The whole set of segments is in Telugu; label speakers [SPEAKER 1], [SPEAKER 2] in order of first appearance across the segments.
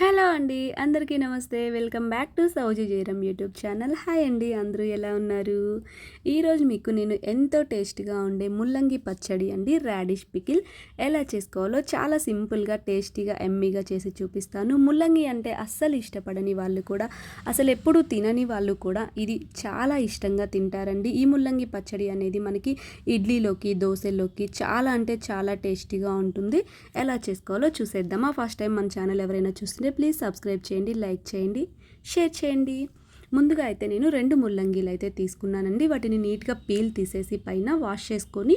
[SPEAKER 1] హలో అండి అందరికీ నమస్తే. వెల్కమ్ బ్యాక్ టు సౌజీ జయరామ్ యూట్యూబ్ ఛానల్. హాయ్ అండి అందరూ ఎలా ఉన్నారు? ఈరోజు మీకు నేను ఎంతో టేస్ట్గా ఉండే ముల్లంగి పచ్చడి అండి రాడిష్ పికిల్ ఎలా చేసుకోవాలో చాలా సింపుల్గా టేస్టీగా ఎమ్మీగా చేసి చూపిస్తాను. ముల్లంగి అంటే అస్సలు ఇష్టపడని వాళ్ళు కూడా అసలు ఎప్పుడూ తినని వాళ్ళు కూడా ఇది చాలా ఇష్టంగా తింటారండి. ఈ ముల్లంగి పచ్చడి అనేది మనకి ఇడ్లీలోకి దోశలోకి చాలా అంటే చాలా టేస్టీగా ఉంటుంది. ఎలా చేసుకోవాలో చూసేద్దామా? ఫస్ట్ టైం మన ఛానల్ ఎవరైనా చూస్తే నచ్చితే ప్లీజ్ సబ్స్క్రైబ్ చేయండి లైక్ చేయండి షేర్ చేయండి. ముందుగా అయితే నేను రెండు ముల్లంగీలు అయితే తీసుకున్నానండి. వాటిని నీట్గా పీల్ తీసేసి పైన వాష్ చేసుకొని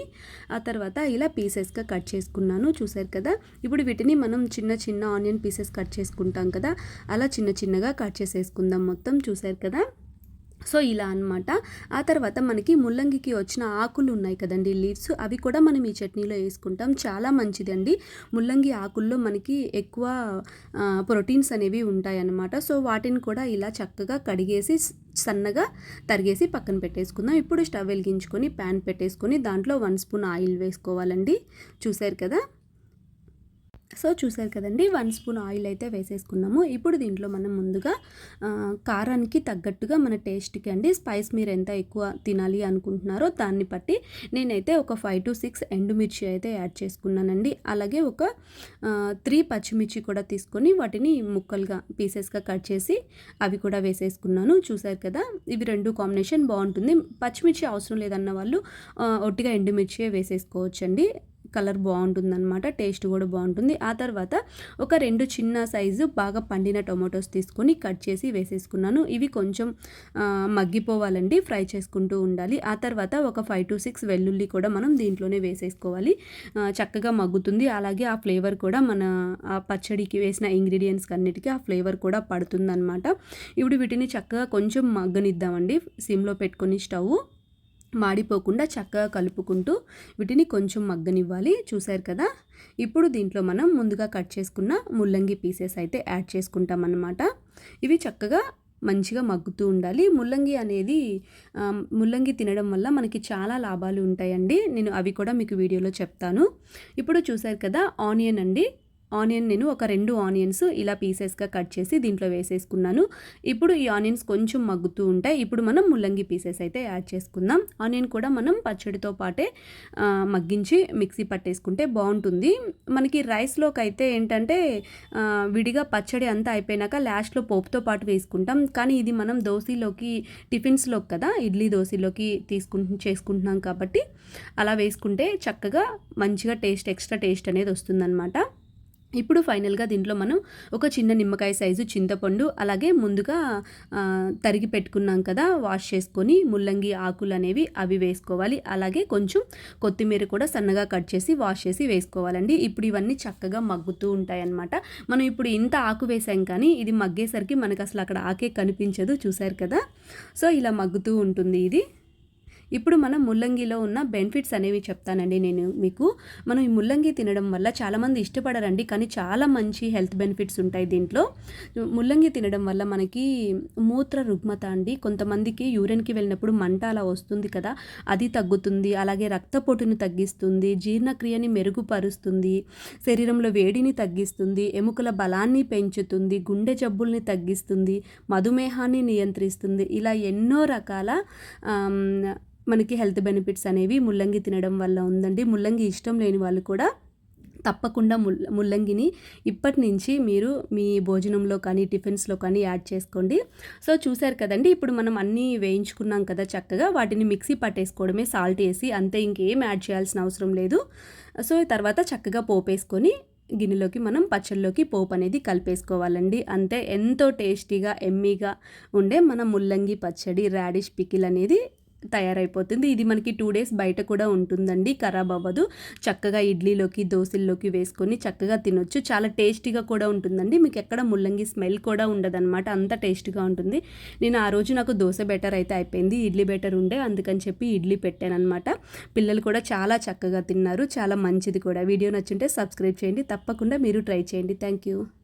[SPEAKER 1] ఆ తర్వాత ఇలా పీసెస్గా కట్ చేసుకున్నాను. చూసారు కదా? ఇప్పుడు వీటిని మనం చిన్న చిన్న ఆనియన్ పీసెస్ కట్ చేసుకుంటాం కదా? అలా చిన్న చిన్నగా కట్ చేసేసుకుందాం మొత్తం. చూసారు కదా? సో ఇలా అనమాట ఆ తర్వాత మనకి ముల్లంగికి వచ్చిన ఆకులు ఉన్నాయి కదండి లీవ్స్. అవి కూడా మనం ఈ చట్నీలో వేసుకుంటాం. చాలా మంచిది అండి ముల్లంగి ఆకుల్లో మనకి ఎక్కువ ప్రోటీన్స్ అనేవి ఉంటాయన్నమాట. సో వాటిని కూడా ఇలా చక్కగా కడిగేసి సన్నగా తరిగేసి పక్కన పెట్టేసుకుందాం. ఇప్పుడు స్టవ్ వెలిగించుకొని ప్యాన్ పెట్టేసుకొని దాంట్లో వన్ స్పూన్ ఆయిల్ వేసుకోవాలండి. చూసారు కదా? సో చూసారు కదండి వన్ స్పూన్ ఆయిల్ అయితే వేసేసుకున్నాము. ఇప్పుడు దీంట్లో మనం ముందుగా కారానికి తగ్గట్టుగా మన టేస్ట్కి అండి స్పైస్ మీరు ఎంత ఎక్కువ తినాలి అనుకుంటున్నారో దాన్ని బట్టి నేనైతే ఒక ఫైవ్ టు సిక్స్ ఎండుమిర్చి అయితే యాడ్ చేసుకున్నానండి. అలాగే ఒక త్రీ పచ్చిమిర్చి కూడా తీసుకొని వాటిని ముక్కలుగా పీసెస్గా కట్ చేసి అవి కూడా వేసేసుకున్నాను. చూసారు కదా ఇవి రెండు కాంబినేషన్ బాగుంటుంది. పచ్చిమిర్చి అవసరం లేదన్న వాళ్ళు ఒట్టిగా ఎండుమిర్చి వేసేసుకోవచ్చండి. కలర్ బాగుంటుందన్నమాట టేస్ట్ కూడా బాగుంటుంది. ఆ తర్వాత ఒక రెండు చిన్న సైజు బాగా పండిన టొమాటోస్ తీసుకొని కట్ చేసి వేసేసుకున్నాను. ఇవి కొంచెం మగ్గిపోవాలండి ఫ్రై చేసుకుంటూ ఉండాలి. ఆ తర్వాత ఒక ఫైవ్ టు సిక్స్ వెల్లుల్లి కూడా మనం దీంట్లోనే వేసేసుకోవాలి. చక్కగా మగ్గుతుంది. అలాగే ఆ ఫ్లేవర్ కూడా మన ఆ పచ్చడికి వేసిన ఇంగ్రీడియంట్స్ అన్నిటికీ ఆ ఫ్లేవర్ కూడా పడుతుందన్నమాట. ఇప్పుడు వీటిని చక్కగా కొంచెం మగ్గనిద్దామండి. సిమ్లో పెట్టుకొని స్టవ్ మాడిపోకుండా చక్కగా కలుపుకుంటూ వీటిని కొంచెం మగ్గనివ్వాలి. చూశారు కదా? ఇప్పుడు దీంట్లో మనం ముందుగా కట్ చేసుకున్న ముల్లంగి పీసెస్ అయితే యాడ్ చేసుకుంటాం అన్నమాట ఇవి చక్కగా మంచిగా మగ్గుతూ ఉండాలి. ముల్లంగి అనేది ముల్లంగి తినడం వల్ల మనకి చాలా లాభాలు ఉంటాయండి. నేను అవి కూడా మీకు వీడియోలో చెప్తాను. ఇప్పుడు చూశారు కదా ఆనియన్ అండి. ఆనియన్ నేను ఒక రెండు ఆనియన్స్ ఇలా పీసెస్గా కట్ చేసి దీంట్లో వేసేసుకున్నాను. ఇప్పుడు ఈ ఆనియన్స్ కొంచెం మగ్గుతూ ఉంటాయి. ఇప్పుడు మనం ముల్లంగి పీసెస్ అయితే యాడ్ చేసుకుందాం. ఆనియన్ కూడా మనం పచ్చడితో పాటే మగ్గించి మిక్సీ పట్టేసుకుంటే బాగుంటుంది. మనకి రైస్లోకి అయితే ఏంటంటే విడిగా పచ్చడి అంతా అయిపోయినాక లాస్ట్లో పోపుతో పాటు వేసుకుంటాం. కానీ ఇది మనం దోశలోకి టిఫిన్స్లోకి కదా ఇడ్లీ దోశలోకి తీసుకుంటు చేసుకుంటున్నాం కాబట్టి అలా వేసుకుంటే చక్కగా మంచిగా టేస్ట్ ఎక్స్ట్రా టేస్ట్ అనేది వస్తుందన్నమాట. ఇప్పుడు ఫైనల్గా దీంట్లో మనం ఒక చిన్న నిమ్మకాయ సైజు చింతపండు అలాగే ముందుగా తరిగి పెట్టుకున్నాం కదా వాష్ చేసుకొని ముల్లంగి ఆకులు అనేవి అవి వేసుకోవాలి. అలాగే కొంచెం కొత్తిమీర కూడా సన్నగా కట్ చేసి వాష్ చేసి వేసుకోవాలండి. ఇప్పుడు ఇవన్నీ చక్కగా మగ్గుతూ ఉంటాయి అన్నమాట మనం ఇప్పుడు ఇంత ఆకు వేసాం కానీ ఇది మగ్గేసరికి మనకు అసలు అక్కడ ఆకే కనిపించదు చూసారు కదా? సో ఇలా మగ్గుతూ ఉంటుంది ఇది. ఇప్పుడు మనం ముల్లంగిలో ఉన్న బెనిఫిట్స్ అనేవి చెప్తానండి నేను మీకు. మనం ఈ ముల్లంగి తినడం వల్ల చాలామంది ఇష్టపడరండి కానీ చాలా మంచి హెల్త్ బెనిఫిట్స్ ఉంటాయి దీంట్లో. ముల్లంగి తినడం వల్ల మనకి మూత్ర రుగ్మత అండి. కొంతమందికి యూరిన్కి వెళ్ళినప్పుడు మంట అలా వస్తుంది కదా అది తగ్గుతుంది. అలాగే రక్తపోటుని తగ్గిస్తుంది జీర్ణక్రియని మెరుగుపరుస్తుంది శరీరంలో వేడిని తగ్గిస్తుంది ఎముకల బలాన్ని పెంచుతుంది గుండె జబ్బుల్ని తగ్గిస్తుంది మధుమేహాన్ని నియంత్రిస్తుంది. ఇలా ఎన్నో రకాల మనకి హెల్త్ బెనిఫిట్స్ అనేవి ముల్లంగి తినడం వల్ల ఉందండి. ముల్లంగి ఇష్టం లేని వాళ్ళు కూడా తప్పకుండా ముల్ ముల్లంగిని ఇప్పటి నుంచి మీరు మీ భోజనంలో కానీ టిఫిన్స్లో కానీ యాడ్ చేసుకోండి. సో చూశారు కదండి ఇప్పుడు మనం అన్నీ వేయించుకున్నాం కదా చక్కగా వాటిని మిక్సీ పట్టేసుకోవడమే సాల్ట్ వేసి అంతే ఇంకేం యాడ్ చేయాల్సిన అవసరం లేదు. సో తర్వాత చక్కగా పోపేసుకొని గిన్నెలోకి మనం పచ్చళ్ళలోకి పోపు అనేది కలిపేసుకోవాలండి. అంతే ఎంతో టేస్టీగా ఎమ్మీగా ఉండే మన ముల్లంగి పచ్చడి రాడిష్ పికిల్ అనేది తయారైపోతుంది. ఇది మనకి టూ డేస్ బయట కూడా ఉంటుందండి. ఖరాబ్ అవ్వదు. చక్కగా ఇడ్లీలోకి దోశల్లోకి వేసుకొని చక్కగా తినొచ్చు. చాలా టేస్టీగా కూడా ఉంటుందండి. మీకు ఎక్కడ ముల్లంగి స్మెల్ కూడా ఉండదన్నమాట. అంత టేస్ట్గా ఉంటుంది. నేను ఆ రోజు నాకు దోశ బెటర్ అయితే అయిపోయింది. ఇడ్లీ బెటర్ ఉండే. అందుకని చెప్పి ఇడ్లీ పెట్టాను అనమాట పిల్లలు కూడా చాలా చక్కగా తిన్నారు. చాలా మంచిది కూడా. వీడియో నచ్చుంటే సబ్స్క్రైబ్ చేయండి. తప్పకుండా మీరు ట్రై చేయండి. Thank you.